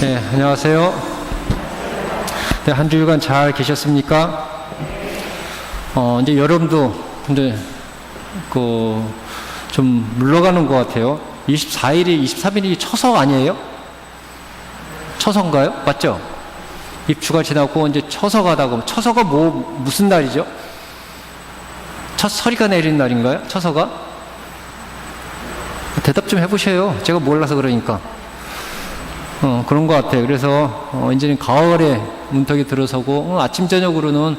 네, 안녕하세요. 네, 한 주일간 잘 계셨습니까? 어, 이제 여름도 근데 그 좀 물러가는 것 같아요. 24일이 23일이 처석 아니에요? 처석인가요? 맞죠? 입추가 지나고 이제 처석하다고 처석가 뭐 무슨 날이죠? 첫 서리가 내린 날인가요? 처서가? 대답 좀 해보셔요. 제가 몰라서 그러니까. 어, 그런 것 같아요. 그래서 어, 이제는 가을에 문턱이 들어서고 어, 아침 저녁으로는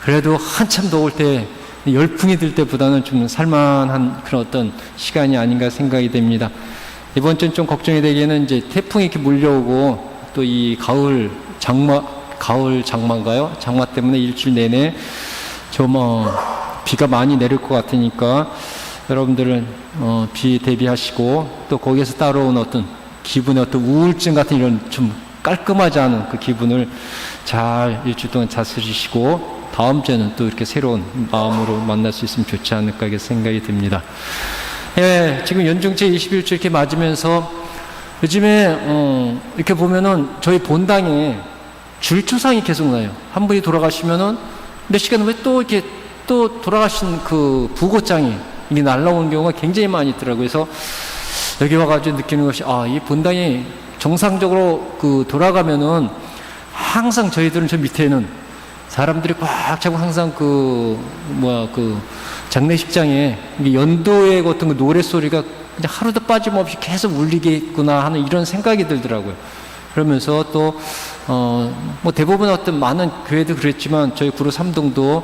그래도 한참 더울 때 열풍이 들 때보다는 좀 살만한 그런 어떤 시간이 아닌가 생각이 됩니다. 이번 주는 좀 걱정이 되기에는 이제 태풍이 이렇게 몰려오고 또 이 가을 장마 가을 장마인가요? 장마 때문에 일주일 내내 좀 어, 비가 많이 내릴 것 같으니까 여러분들은 어, 비 대비하시고 또 거기에서 따라온 어떤 기분의 어떤 우울증 같은 이런 좀 깔끔하지 않은 그 기분을 잘 일주일 동안 다스리시고 다음 주에는 또 이렇게 새로운 마음으로 만날 수 있으면 좋지 않을까 이렇게 생각이 듭니다. 예, 지금 연중제 21주 이렇게 맞으면서 요즘에 어, 이렇게 보면은 저희 본당에 줄초상이 계속 나요. 한 분이 돌아가시면은 몇 시간 후에 또 이렇게 또 돌아가신 그 부고장이 날라오는 경우가 굉장히 많이 있더라고요. 그래서 여기 와가지고 느끼는 것이 아, 이 본당이 정상적으로 그 돌아가면은 항상 저희들은 저 밑에는 사람들이 꽉 차고 항상 그 뭐야 그 장례식장에 연도의 어떤 그 노래 소리가 그냥 하루도 빠짐없이 계속 울리겠구나 하는 이런 생각이 들더라고요. 그러면서 또, 어, 뭐 대부분 어떤 많은 교회도 그랬지만 저희 구로 삼동도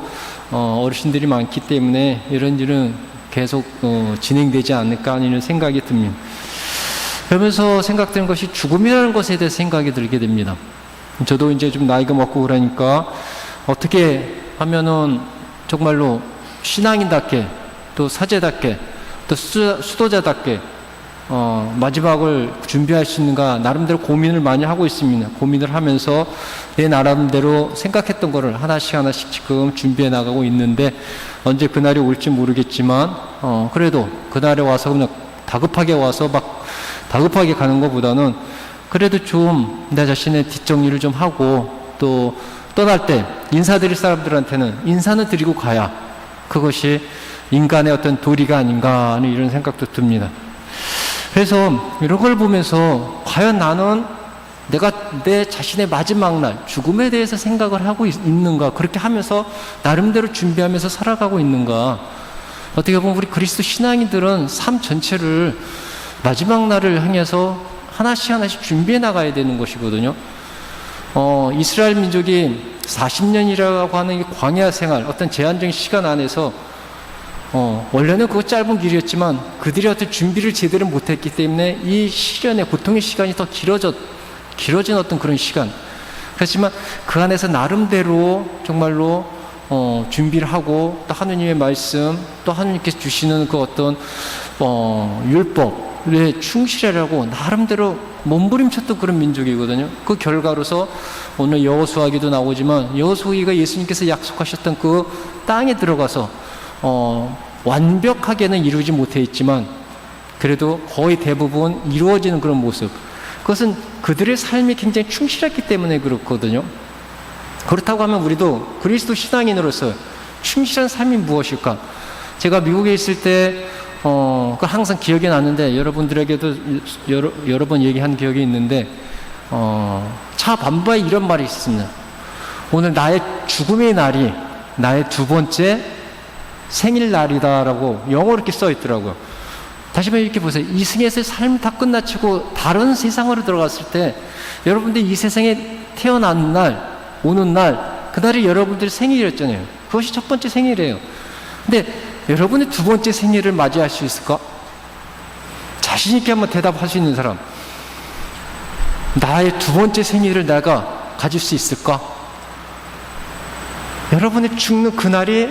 어, 어르신들이 많기 때문에 이런 일은 계속 어, 진행되지 않을까 하는 생각이 듭니다. 그러면서 생각되는 것이 죽음이라는 것에 대해 생각이 들게 됩니다. 저도 이제 좀 나이가 먹고 그러니까 어떻게 하면은 정말로 신앙인답게 또 사제답게 또 수, 수도자답게 어, 마지막을 준비할 수 있는가 나름대로 고민을 많이 하고 있습니다. 고민을 하면서 내 나름대로 생각했던 거를 하나씩 하나씩 지금 준비해 나가고 있는데 언제 그날이 올지 모르겠지만 어, 그래도 그날에 와서 그냥 다급하게 와서 막 다급하게 가는 것보다는 그래도 좀 내 자신의 뒷정리를 좀 하고 또 떠날 때 인사드릴 사람들한테는 인사는 드리고 가야 그것이 인간의 어떤 도리가 아닌가 하는 이런 생각도 듭니다. 그래서 이런 걸 보면서 과연 나는 내가 내 자신의 마지막 날 죽음에 대해서 생각을 하고 있, 는가 그렇게 하면서 나름대로 준비하면서 살아가고 있는가 어떻게 보면 우리 그리스도 신앙인들은 삶 전체를 마지막 날을 향해서 하나씩 하나씩 준비해 나가야 되는 것이거든요. 어, 이스라엘 민족이 40년이라고 하는 이 광야 생활, 어떤 제한적인 시간 안에서 어, 원래는 그거 짧은 길이었지만 그들이 어떤 준비를 제대로 못했기 때문에 이 시련의 고통의 시간이 더 길어졌, 길어진 어떤 그런 시간. 그렇지만 그 안에서 나름대로 정말로 어, 준비를 하고 또 하느님의 말씀 또 하느님께서 주시는 그 어떤 어, 율법에 충실하려고 나름대로 몸부림쳤던 그런 민족이거든요. 그 결과로서 오늘 여호수아기도 나오지만 여호수아기가 예수님께서 약속하셨던 그 땅에 들어가서 어, 완벽하게는 이루지 못했지만 그래도 거의 대부분 이루어지는 그런 모습. 그것은 그들의 삶이 굉장히 충실했기 때문에 그렇거든요. 그렇다고 하면 우리도 그리스도 신앙인으로서 충실한 삶이 무엇일까? 제가 미국에 있을 때, 어, 그 항상 기억이 나는데 여러분들에게도 여러, 여러 번 얘기한 기억이 있는데, 어, 차 반바에 이런 말이 있습니다. 오늘 나의 죽음의 날이 나의 두 번째 생일날이다라고 영어로 이렇게 써 있더라고요. 다시 한번 이렇게 보세요. 이승에서의 삶 다 끝마치고 다른 세상으로 들어갔을 때 여러분들이 이 세상에 태어난 날, 오는 날, 그날이 여러분들 생일이었잖아요. 그것이 첫 번째 생일이에요. 근데 여러분의 두 번째 생일을 맞이할 수 있을까? 자신있게 한번 대답할 수 있는 사람. 나의 두 번째 생일을 내가 가질 수 있을까? 여러분의 죽는 그날이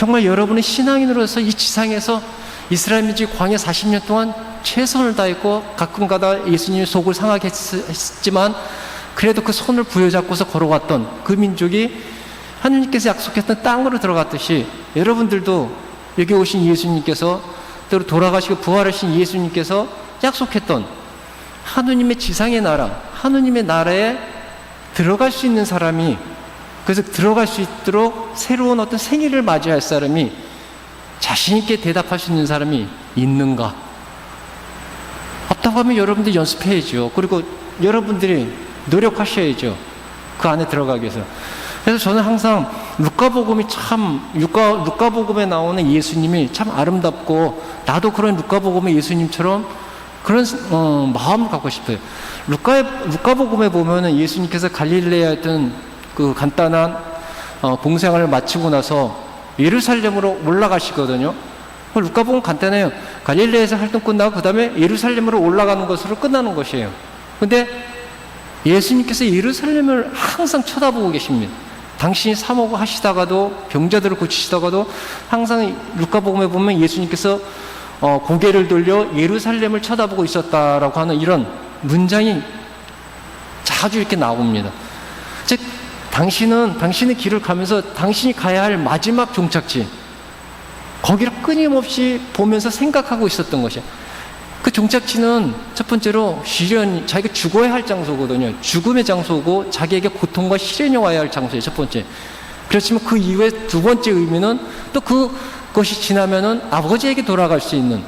정말 여러분의 신앙인으로서 이 지상에서 이스라엘 민족이 광야 40년 동안 최선을 다했고 가끔가다 예수님의 속을 상하게 했지만 그래도 그 손을 부여잡고서 걸어왔던 그 민족이 하느님께서 약속했던 땅으로 들어갔듯이 여러분들도 여기 오신 예수님께서 또 돌아가시고 부활하신 예수님께서 약속했던 하느님의 지상의 나라, 하느님의 나라에 들어갈 수 있는 사람이 그래서 들어갈 수 있도록 새로운 어떤 생일을 맞이할 사람이 자신 있게 대답할 수 있는 사람이 있는가? 없다고 하면 여러분들 연습해야죠. 그리고 여러분들이 노력하셔야죠. 그 안에 들어가기 위해서. 그래서 저는 항상 루카복음이 참 루카 루카복음에 나오는 예수님이 참 아름답고 나도 그런 루카복음의 예수님처럼 그런 어, 마음을 갖고 싶어요. 루카 루카복음에 보면은 예수님께서 갈릴레에 했던 그 간단한 어, 공생활을 마치고 나서 예루살렘으로 올라가시거든요. 그 루카복음 간단해요. 갈릴레에서 활동 끝나고 그 다음에 예루살렘으로 올라가는 것으로 끝나는 것이에요. 근데 예수님께서 예루살렘을 항상 쳐다보고 계십니다. 당신이 사모고 하시다가도 병자들을 고치시다가도 항상 루카복음에 보면 예수님께서 어, 고개를 돌려 예루살렘을 쳐다보고 있었다라고 하는 이런 문장이 자주 이렇게 나옵니다. 즉 당신은 당신의 길을 가면서 당신이 가야 할 마지막 종착지 거기를 끊임없이 보면서 생각하고 있었던 것이야. 그 종착지는 첫 번째로 시련, 자기가 죽어야 할 장소거든요. 죽음의 장소고 자기에게 고통과 시련이 와야 할 장소예요. 첫 번째. 그렇지만 그 이후에 두 번째 의미는 또 그것이 지나면은 아버지에게 돌아갈 수 있는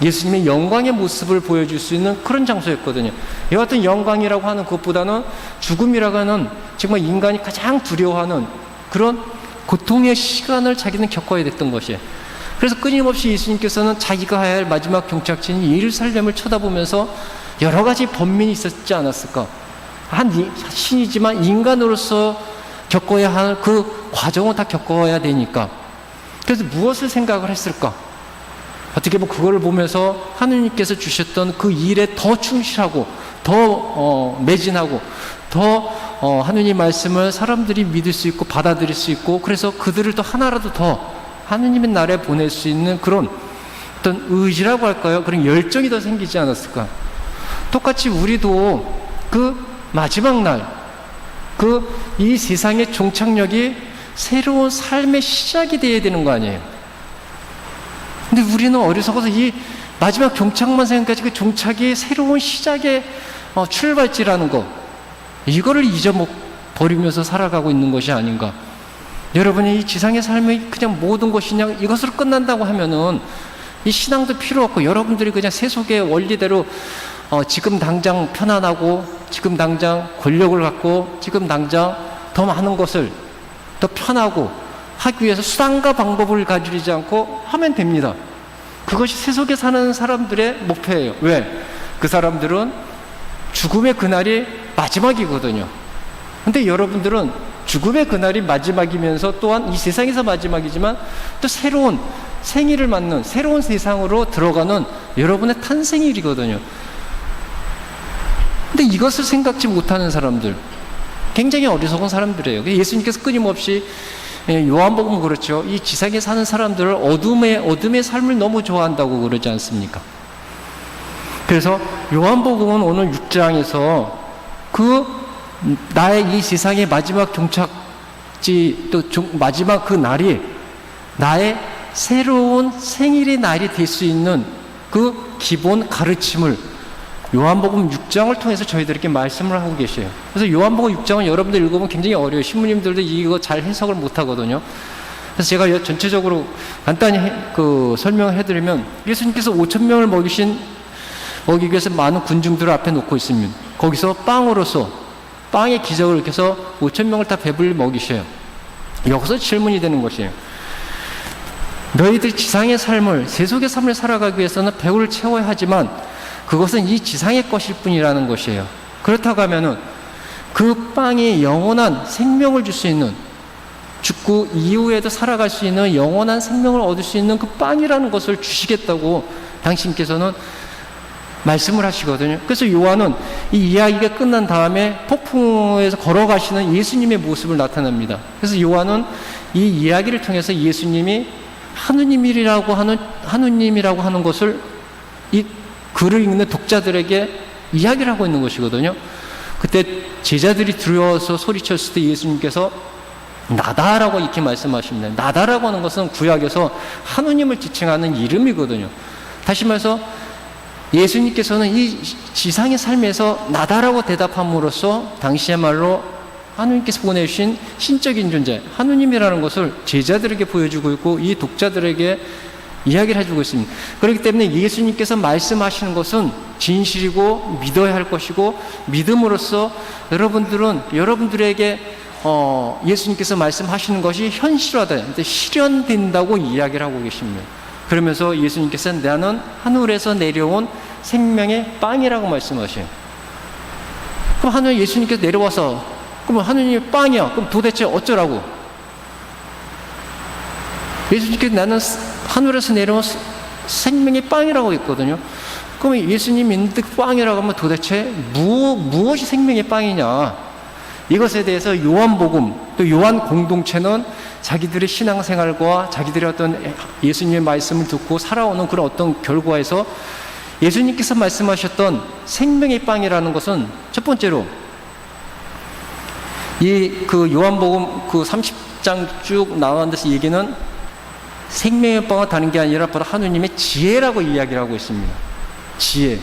예수님의 영광의 모습을 보여줄 수 있는 그런 장소였거든요. 같은 영광이라고 하는 것보다는 죽음이라고 하는 정말 인간이 가장 두려워하는 그런 고통의 시간을 자기는 겪어야 됐던 것이에요. 그래서 끊임없이 예수님께서는 자기가 해야 할 마지막 경착지인 예루살렘을 쳐다보면서 여러 가지 번민이 있었지 않았을까? 한 신이지만 인간으로서 겪어야 할 그 과정을 다 겪어야 되니까. 그래서 무엇을 생각을 했을까? 어떻게 보면 그거를 보면서 하느님께서 주셨던 그 일에 더 충실하고 더 어, 매진하고 더 어, 하느님 말씀을 사람들이 믿을 수 있고 받아들일 수 있고 그래서 그들을 더 하나라도 더 하느님의 나라에 보낼 수 있는 그런 어떤 의지라고 할까요? 그런 열정이 더 생기지 않았을까? 똑같이 우리도 그 마지막 날, 그 이 세상의 종착역이 새로운 삶의 시작이 되어야 되는 거 아니에요? 근데 우리는 어리석어서 이 마지막 종착만 생각하지 그 종착이 새로운 시작의 어, 출발지라는 거, 이거를 잊어버리면서 살아가고 있는 것이 아닌가. 여러분이 이 지상의 삶이 그냥 모든 것이냐 이것으로 끝난다고 하면은 이 신앙도 필요 없고 여러분들이 그냥 세속의 원리대로 어, 지금 당장 편안하고 지금 당장 권력을 갖고 지금 당장 더 많은 것을 더 편하고 하기 위해서 수단과 방법을 가지지 않고 하면 됩니다. 그것이 세속에 사는 사람들의 목표예요. 왜? 그 사람들은 죽음의 그날이 마지막이거든요. 근데 여러분들은 죽음의 그날이 마지막이면서 또한 이 세상에서 마지막이지만 또 새로운 생일을 맞는 새로운 세상으로 들어가는 여러분의 탄생일이거든요. 근데 이것을 생각지 못하는 사람들, 굉장히 어리석은 사람들이에요. 예수님께서 끊임없이 예, 요한복음 그렇죠. 이 지상에 사는 사람들을 어둠의 어둠의 삶을 너무 좋아한다고 그러지 않습니까? 그래서 요한복음은 오늘 6장에서 그 나의 이 세상의 마지막 종착지 또 마지막 그 날이 나의 새로운 생일의 날이 될 수 있는 그 기본 가르침을 요한복음 6장을 통해서 저희들에게 말씀을 하고 계셔요. 그래서 요한복음 6장은 여러분들 읽어보면 굉장히 어려워요. 신부님들도 이거 잘 해석을 못 하거든요. 그래서 제가 전체적으로 간단히 그 설명을 해드리면 예수님께서 5천 명을 먹이신 먹이기 위해서 많은 군중들을 앞에 놓고 있습니다. 거기서 빵으로서 빵의 기적을 일으켜서 5천 명을 다 배불리 먹이셔요. 여기서 질문이 되는 것이에요. 너희들 지상의 삶을 세속의 삶을 살아가기 위해서는 배우를 채워야 하지만 그것은 이 지상의 것일 뿐이라는 것이에요. 그렇다고 하면은 그 빵이 영원한 생명을 줄 수 있는 죽고 이후에도 살아갈 수 있는 영원한 생명을 얻을 수 있는 그 빵이라는 것을 주시겠다고 당신께서는 말씀을 하시거든요. 그래서 요한은 이 이야기가 끝난 다음에 폭풍에서 걸어가시는 예수님의 모습을 나타납니다. 그래서 요한은 이 이야기를 통해서 예수님이 하느님이라고 하는 하느님이라고 하는 것을 이 글을 읽는 독자들에게 이야기를 하고 있는 것이거든요. 그때 제자들이 두려워서 소리쳤을 때 예수님께서 나다라고 이렇게 말씀하십니다. 나다라고 하는 것은 구약에서 하느님을 지칭하는 이름이거든요. 다시 말해서 예수님께서는 이 지상의 삶에서 나다라고 대답함으로써 당시야말로 하느님께서 보내주신 신적인 존재, 하느님이라는 것을 제자들에게 보여주고 있고 이 독자들에게 이야기를 해주고 있습니다. 그렇기 때문에 예수님께서 말씀하시는 것은 진실이고 믿어야 할 것이고 믿음으로써 여러분들은 여러분들에게 어, 예수님께서 말씀하시는 것이 현실화돼, 실현된다고 이야기를 하고 계십니다. 그러면서 예수님께서 나는 하늘에서 내려온 생명의 빵이라고 말씀하셔요. 그럼 하늘 예수님께서 내려와서 그럼 하느님이 빵이야. 그럼 도대체 어쩌라고? 예수님께서 나는 하늘에서 내려온 생명의 빵이라고 했거든요. 그럼 예수님 데 빵이라고 하면 도대체 무, 무엇이 생명의 빵이냐? 이것에 대해서 요한복음 또 요한 공동체는 자기들의 신앙생활과 자기들의 어떤 예수님의 말씀을 듣고 살아오는 그런 어떤 결과에서 예수님께서 말씀하셨던 생명의 빵이라는 것은 첫 번째로 이 그 요한복음 그 30장 쭉 나오는 데서 얘기는 생명의 빵을 다는 게 아니라 바로 하느님의 지혜라고 이야기를 하고 있습니다. 지혜.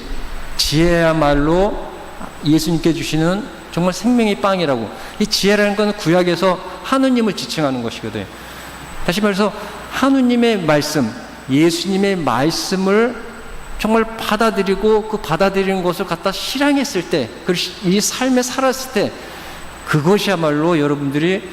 지혜야말로 예수님께 주시는 정말 생명의 빵이라고. 이 지혜라는 것은 구약에서 하느님을 지칭하는 것이거든요. 다시 말해서 하느님의 말씀, 예수님의 말씀을 정말 받아들이고 그 받아들이는 것을 갖다 실행했을 때, 이 삶에 살았을 때, 그것이야말로 여러분들이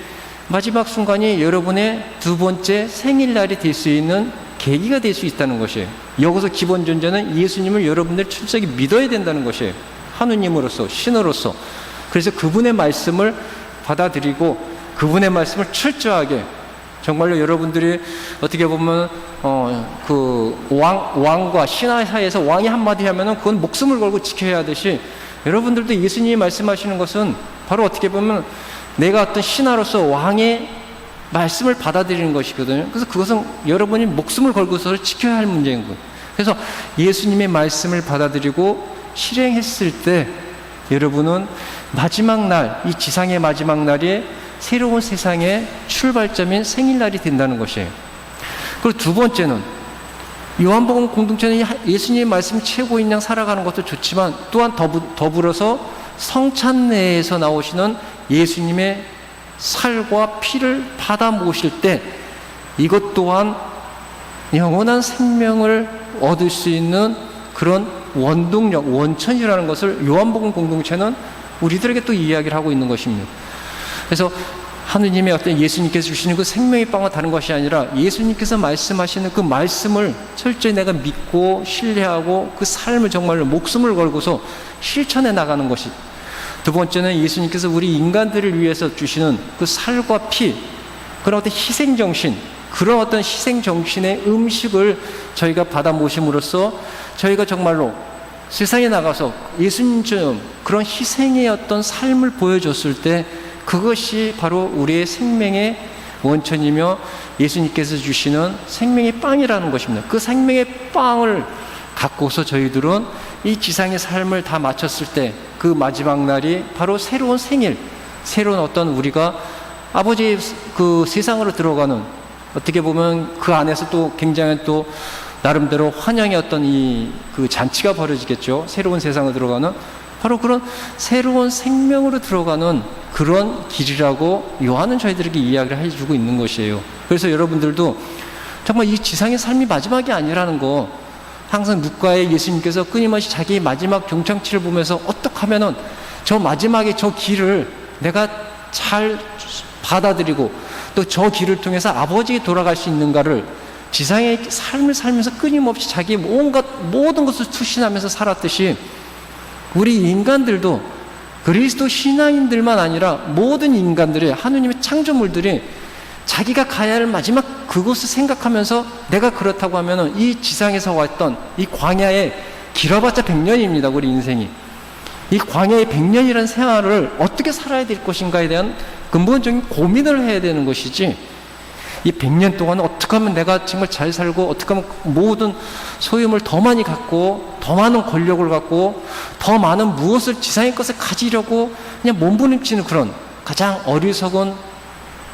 마지막 순간이 여러분의 두 번째 생일날이 될 수 있는 계기가 될 수 있다는 것이에요. 여기서 기본 존재는 예수님을 여러분들 철저히 믿어야 된다는 것이에요. 하느님으로서, 신으로서. 그래서 그분의 말씀을 받아들이고 그분의 말씀을 철저하게 정말로 여러분들이 어떻게 보면 어 그 왕 왕과 신하 사이에서 왕이 한마디 하면은 그건 목숨을 걸고 지켜야 하듯이 여러분들도 예수님이 말씀하시는 것은 바로 어떻게 보면 내가 어떤 신하로서 왕의 말씀을 받아들이는 것이거든요. 그래서 그것은 여러분이 목숨을 걸고서 지켜야 할 문제인 거예요. 그래서 예수님의 말씀을 받아들이고 실행했을 때 여러분은 마지막 날, 이 지상의 마지막 날이 새로운 세상의 출발점인 생일날이 된다는 것이에요. 그리고 두 번째는 요한복음 공동체는 예수님의 말씀 최고인 양 살아가는 것도 좋지만 또한 더불어서 성찬 내에서 나오시는 예수님의 살과 피를 받아 모실 때 이것 또한 영원한 생명을 얻을 수 있는 그런 원동력, 원천이라는 것을 요한복음 공동체는 우리들에게 또 이야기를 하고 있는 것입니다. 그래서 하느님의 어떤 예수님께서 주시는 그 생명의 빵과 다른 것이 아니라 예수님께서 말씀하시는 그 말씀을 철저히 내가 믿고 신뢰하고 그 삶을 정말로 목숨을 걸고서 실천해 나가는 것이 두 번째는 예수님께서 우리 인간들을 위해서 주시는 그 살과 피, 그런 어떤 희생정신, 그런 어떤 희생정신의 음식을 저희가 받아 모심으로써 저희가 정말로 세상에 나가서 예수님처럼 그런 희생의 어떤 삶을 보여줬을 때 그것이 바로 우리의 생명의 원천이며 예수님께서 주시는 생명의 빵이라는 것입니다. 그 생명의 빵을 갖고서 저희들은 이 지상의 삶을 다 마쳤을 때 그 마지막 날이 바로 새로운 생일, 새로운 어떤 우리가 아버지 그 세상으로 들어가는 어떻게 보면 그 안에서 또 굉장히 또 나름대로 환영의 어떤 이 그 잔치가 벌어지겠죠. 새로운 세상으로 들어가는 바로 그런 새로운 생명으로 들어가는 그런 길이라고 요한은 저희들에게 이야기를 해주고 있는 것이에요. 그래서 여러분들도 정말 이 지상의 삶이 마지막이 아니라는 거 항상 누가의 예수님께서 끊임없이 자기 마지막 경창치를 보면서 어떻게 하면은 저 마지막에 저 길을 내가 잘 받아들이고 또 저 길을 통해서 아버지에 돌아갈 수 있는가를 지상의 삶을 살면서 끊임없이 자기 온갖 모든 것을 투신하면서 살았듯이 우리 인간들도 그리스도 신앙인들만 아니라 모든 인간들의 하느님의 창조물들이 자기가 가야 할 마지막 그곳을 생각하면서 내가 그렇다고 하면은 이 지상에서 왔던 이 광야에 길어봤자 100년입니다. 우리 인생이. 이 광야의 100년이라는 생활을 어떻게 살아야 될 것인가에 대한 근본적인 고민을 해야 되는 것이지 이 100년 동안 어떻게 하면 내가 정말 잘 살고 어떻게 하면 모든 소유물 더 많이 갖고 더 많은 권력을 갖고 더 많은 무엇을 지상의 것을 가지려고 그냥 몸부림치는 그런 가장 어리석은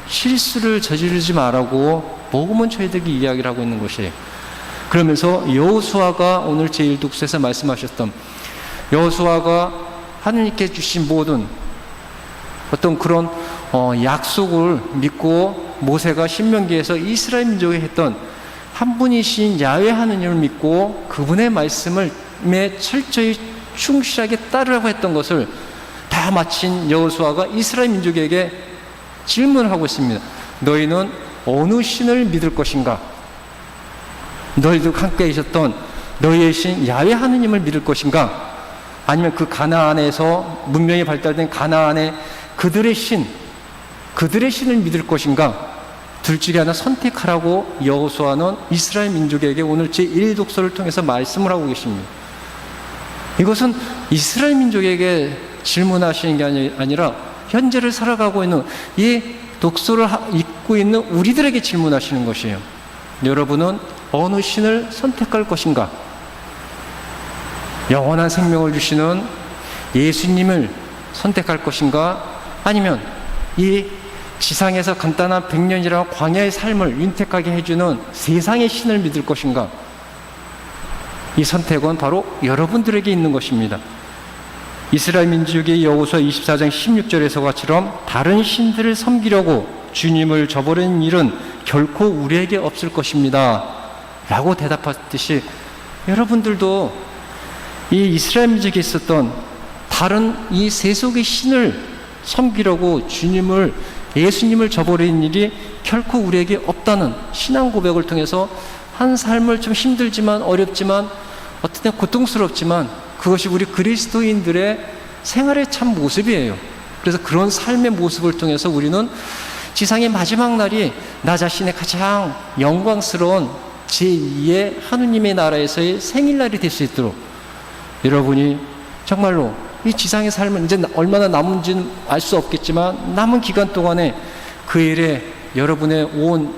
실수를 저지르지 말라고 복음은 저희들에게 이야기를 하고 있는 것이에요. 그러면서 여호수아가 오늘 제1독서에서 말씀하셨던 여호수아가 하느님께 주신 모든 어떤 그런 어, 약속을 믿고 모세가 신명기에서 이스라엘 민족에 했던 한 분이신 야외 하느님을 믿고 그분의 말씀을 매 철저히 충실하게 따르라고 했던 것을 다 마친 여호수아가 이스라엘 민족에게 질문을 하고 있습니다. 너희는 어느 신을 믿을 것인가? 너희도 함께 계셨던 너희의 신 야외 하느님을 믿을 것인가? 아니면 그 가나안에서 문명이 발달된 가나안의 그들의 신, 그들의 신을 믿을 것인가? 둘 중에 하나 선택하라고 여호수아는 이스라엘 민족에게 오늘 제1 독서를 통해서 말씀을 하고 계십니다. 이것은 이스라엘 민족에게 질문하시는 게 아니- 아니라 현재를 살아가고 있는 이 독서를 하- 읽고 있는 우리들에게 질문하시는 것이에요. 여러분은 어느 신을 선택할 것인가? 영원한 생명을 주시는 예수님을 선택할 것인가? 아니면 이 지상에서 간단한 백년이라는 광야의 삶을 윤택하게 해주는 세상의 신을 믿을 것인가? 이 선택은 바로 여러분들에게 있는 것입니다. 이스라엘 민족의 여호수아 24장 16절에서처럼 다른 신들을 섬기려고 주님을 저버린 일은 결코 우리에게 없을 것입니다. 라고 대답했듯이 여러분들도 이 이스라엘 민족에 있었던 다른 이 세속의 신을 섬기려고 주님을 예수님을 저버린 일이 결코 우리에게 없다는 신앙 고백을 통해서 한 삶을 좀 힘들지만 어렵지만 어떤 때 고통스럽지만 그것이 우리 그리스도인들의 생활의 참 모습이에요. 그래서 그런 삶의 모습을 통해서 우리는 지상의 마지막 날이 나 자신의 가장 영광스러운 제2의 하느님의 나라에서의 생일날이 될 수 있도록 여러분이 정말로 이 지상의 삶은 이제 얼마나 남은지는 알 수 없겠지만 남은 기간 동안에 그 일에 여러분의 온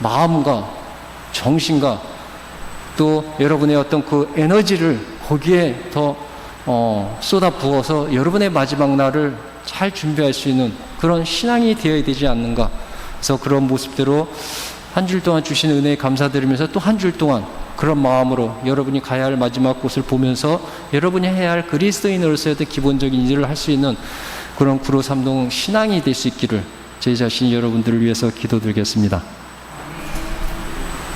마음과 정신과 또 여러분의 어떤 그 에너지를 거기에 더 어, 쏟아 부어서 여러분의 마지막 날을 잘 준비할 수 있는 그런 신앙이 되어야 되지 않는가. 그래서 그런 모습대로 한줄 동안 주신 은혜에 감사드리면서 또한줄 동안 그런 마음으로 여러분이 가야 할 마지막 곳을 보면서 여러분이 해야 할 그리스도인으로서의 기본적인 일을 할 수 있는 그런 구로삼동 신앙이 될 수 있기를 제 자신이 여러분들을 위해서 기도드리겠습니다.